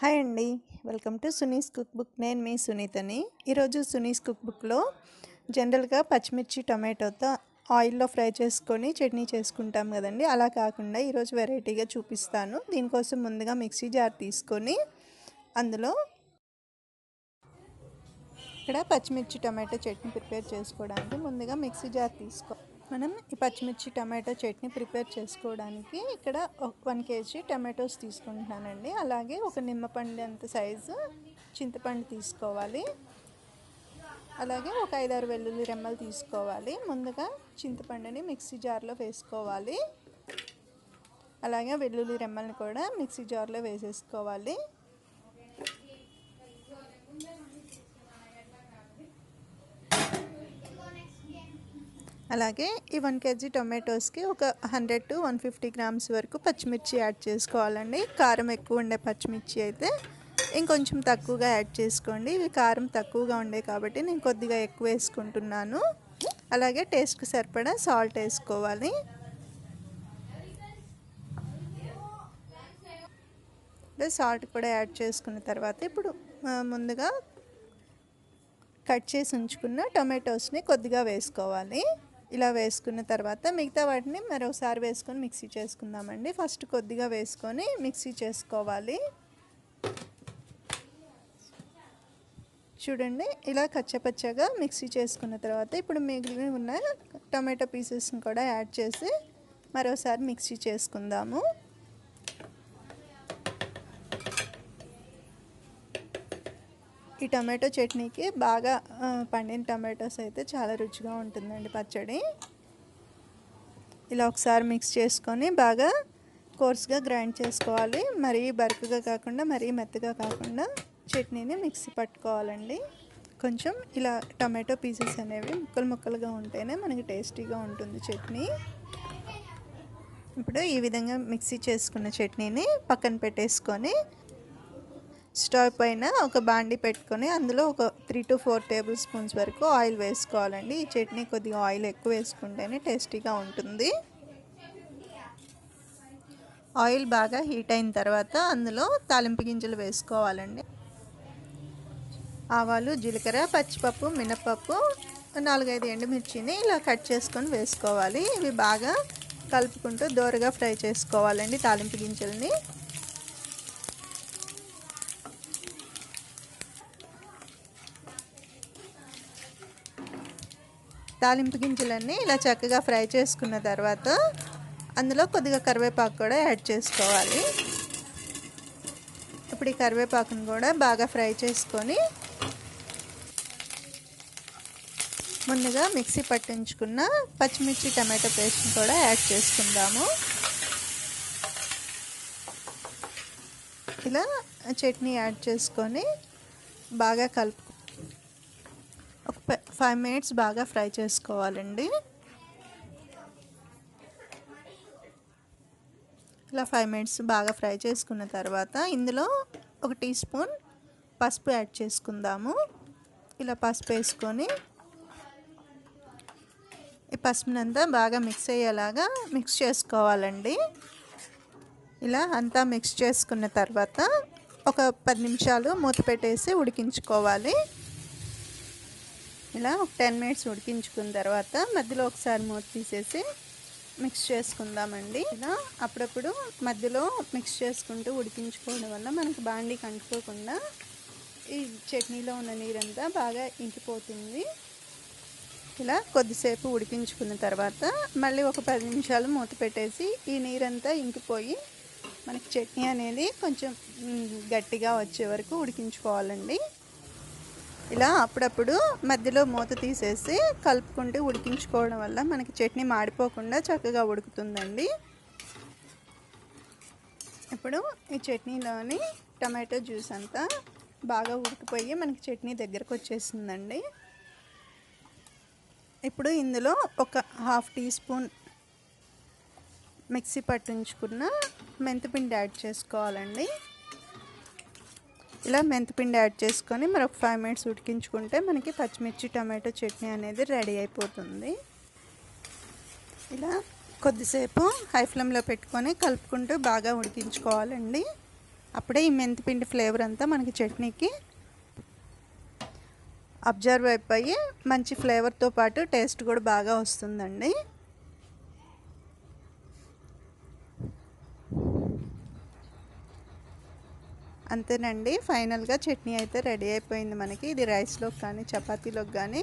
Hi అండి. Welcome to Suni's cook book. నేను మీ సునీతని. ఈరోజు సునీస్ కుక్ బుక్లో జనరల్గా పచ్చిమిర్చి టమాటోతో ఆయిల్లో ఫ్రై చేసుకొని చట్నీ చేసుకుంటాం కదండి. అలా కాకుండా ఈరోజు వెరైటీగా చూపిస్తాను. దీనికోసం ముందుగా మిక్సీ జార్ తీసుకొని అందులో ఇక్కడ పచ్చిమిర్చి టమాటో చట్నీ ప్రిపేర్ చేసుకోవడానికి ముందుగా మిక్సీ జార్ తీసుకో మనం ఈ పచ్చిమిర్చి టమాటో చట్నీ ప్రిపేర్ చేసుకోవడానికి ఇక్కడ వన్ కేజీ టమాటోస్ తీసుకుంటున్నానండి. అలాగే ఒక నిమ్మపండు అంత సైజు చింతపండు తీసుకోవాలి. అలాగే ఒక ఐదారు వెల్లుల్లి రెమ్మలు తీసుకోవాలి. ముందుగా చింతపండుని మిక్సీ జార్లో వేసుకోవాలి. అలాగే వెల్లుల్లి రెమ్మల్ని కూడా మిక్సీ జార్లో వేసేసుకోవాలి. అలాగే ఈ వన్ కేజీ టొమాటోస్కి ఒక hundred to one fifty grams వరకు పచ్చిమిర్చి యాడ్ చేసుకోవాలండి. కారం ఎక్కువ ఉండే పచ్చిమిర్చి అయితే ఇంకొంచెం తక్కువగా యాడ్ చేసుకోండి. ఇవి కారం తక్కువగా ఉండే కాబట్టి నేను కొద్దిగా ఎక్కువ వేసుకుంటున్నాను. అలాగే టేస్ట్కి సరిపడా సాల్ట్ వేసుకోవాలి. సాల్ట్ కూడా యాడ్ చేసుకున్న తర్వాత ఇప్పుడు ముందుగా కట్ చేసి ఉంచుకున్న టొమాటోస్ని కొద్దిగా వేసుకోవాలి. ఇలా వేసుకున్న తర్వాత మిగతా వాటిని మరోసారి వేసుకొని మిక్సీ చేసుకుందామండి. ఫస్ట్ కొద్దిగా వేసుకొని మిక్సీ చేసుకోవాలి. చూడండి ఇలా కచ్చపచ్చగా మిక్సీ చేసుకున్న తర్వాత ఇప్పుడు మిగిలి ఉన్న టమాటో పీసెస్ని కూడా యాడ్ చేసి మరోసారి మిక్సీ చేసుకుందాము. ఈ టమాటో చట్నీకి బాగా పండిన టమాటోస్ అయితే చాలా రుచిగా ఉంటుందండి పచ్చడి. ఇలా ఒకసారి మిక్స్ చేసుకొని బాగా కోర్స్గా గ్రైండ్ చేసుకోవాలి. మరీ బరుకుగా కాకుండా మరీ మెత్తగా కాకుండా చట్నీని మిక్సీ పట్టుకోవాలండి. కొంచెం ఇలా టమాటో పీసెస్ అనేవి ముక్కలు ముక్కలుగా ఉంటేనే మనకి టేస్టీగా ఉంటుంది చట్నీ. ఇప్పుడు ఈ విధంగా మిక్సీ చేసుకున్న చట్నీని పక్కన పెట్టేసుకొని స్టవ్ పైన ఒక బాండి పెట్టుకొని అందులో ఒక three to four tablespoons వరకు ఆయిల్ వేసుకోవాలండి. ఈ చట్నీ కొద్దిగా ఆయిల్ ఎక్కువ వేసుకుంటేనే టేస్టీగా ఉంటుంది. ఆయిల్ బాగా హీట్ అయిన తర్వాత అందులో తాలింపు గింజలు వేసుకోవాలండి. ఆవాలు జీలకర్ర పచ్చిపప్పు మినపప్పు నాలుగైదు ఎండుమిర్చిని ఇలా కట్ చేసుకొని వేసుకోవాలి. ఇవి బాగా కలుపుకుంటూ దోరగా ఫ్రై చేసుకోవాలండి తాలింపు గింజల్ని. తాలింపు గింజలన్నీ ఇలా చక్కగా ఫ్రై చేసుకున్న తర్వాత అందులో కొద్దిగా కరివేపాకు కూడా యాడ్ చేసుకోవాలి. ఇప్పుడు ఈ కరివేపాకును కూడా బాగా ఫ్రై చేసుకొని ముందుగా మిక్సీ పట్టించుకున్న పచ్చిమిర్చి టమాటో పేస్ట్ని కూడా యాడ్ చేసుకుందాము. ఇలా చట్నీ యాడ్ చేసుకొని బాగా కలుపు ఫైవ్ మినిట్స్ బాగా ఫ్రై చేసుకోవాలండి. ఇలా ఫైవ్ మినిట్స్ బాగా ఫ్రై చేసుకున్న తర్వాత ఇందులో ఒక టీ స్పూన్ పసుపు యాడ్ చేసుకుందాము. ఇలా పసుపు వేసుకొని ఈ పసుపునంతా బాగా మిక్స్ అయ్యేలాగా మిక్స్ చేసుకోవాలండి. ఇలా అంతా మిక్స్ చేసుకున్న తర్వాత ఒక పది నిమిషాలు మూత పెట్టేసి ఉడికించుకోవాలి. ఇలా ఒక టెన్ మినిట్స్ ఉడికించుకున్న తర్వాత మధ్యలో ఒకసారి మూత తీసేసి మిక్స్ చేసుకుందామండి. ఇలా అప్పుడప్పుడు మధ్యలో మిక్స్ చేసుకుంటూ ఉడికించుకోవడం వల్ల మనకు బాండీ కంటుకోకుండా ఈ చట్నీలో ఉన్న నీరంతా బాగా ఇంకిపోతుంది. ఇలా కొద్దిసేపు ఉడికించుకున్న తర్వాత మళ్ళీ ఒక పది నిమిషాలు మూత పెట్టేసి ఈ నీరంతా ఇంకిపోయి మనకి చట్నీ అనేది కొంచెం గట్టిగా వచ్చే వరకు ఉడికించుకోవాలండి. ఇలా అప్పుడప్పుడు మధ్యలో మూత తీసేసి కలుపుకుంటూ ఉడికించుకోవడం వల్ల మనకి చట్నీ మాడిపోకుండా చక్కగా ఉడుకుతుందండి. ఇప్పుడు ఈ చట్నీలోని టమాటో జ్యూస్ అంతా బాగా ఉడికిపోయి మనకి చట్నీ దగ్గరకు వచ్చేసిందండి. ఇప్పుడు ఇందులో ఒక హాఫ్ టీ స్పూన్ మిక్సీ పట్టించుకున్న మెంతిపిండి యాడ్ చేసుకోవాలండి. ఇలా మెంతిపిండి యాడ్ చేసుకొని మరొక ఫైవ్ మినిట్స్ ఉడికించుకుంటే మనకి పచ్చిమిర్చి టమాటో చట్నీ అనేది రెడీ అయిపోతుంది. ఇలా కొద్దిసేపు హై ఫ్లేమ్లో పెట్టుకొని కలుపుకుంటూ బాగా ఉడికించుకోవాలండి. అప్పుడే ఈ మెంతిపిండి ఫ్లేవర్ అంతా మనకి చట్నీకి అబ్జర్వ్ అయిపోయి మంచి ఫ్లేవర్తో పాటు టేస్ట్ కూడా బాగా వస్తుందండి. అంతేనండి. ఫైనల్గా చట్నీ అయితే రెడీ అయిపోయింది మనకి. ఇది రైస్లోకి కానీ చపాతీలోకి కానీ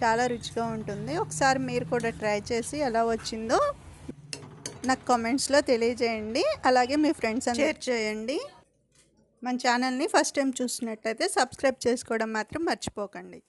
చాలా రుచిగా ఉంటుంది. ఒకసారి మీరు కూడా ట్రై చేసి ఎలా వచ్చిందో నాకు కామెంట్స్లో తెలియజేయండి. అలాగే మీ ఫ్రెండ్స్ షేర్ చేయండి. మన ఛానల్ని ఫస్ట్ టైం చూసినట్లయితే సబ్స్క్రైబ్ చేసుకోవడం మాత్రం మర్చిపోకండి.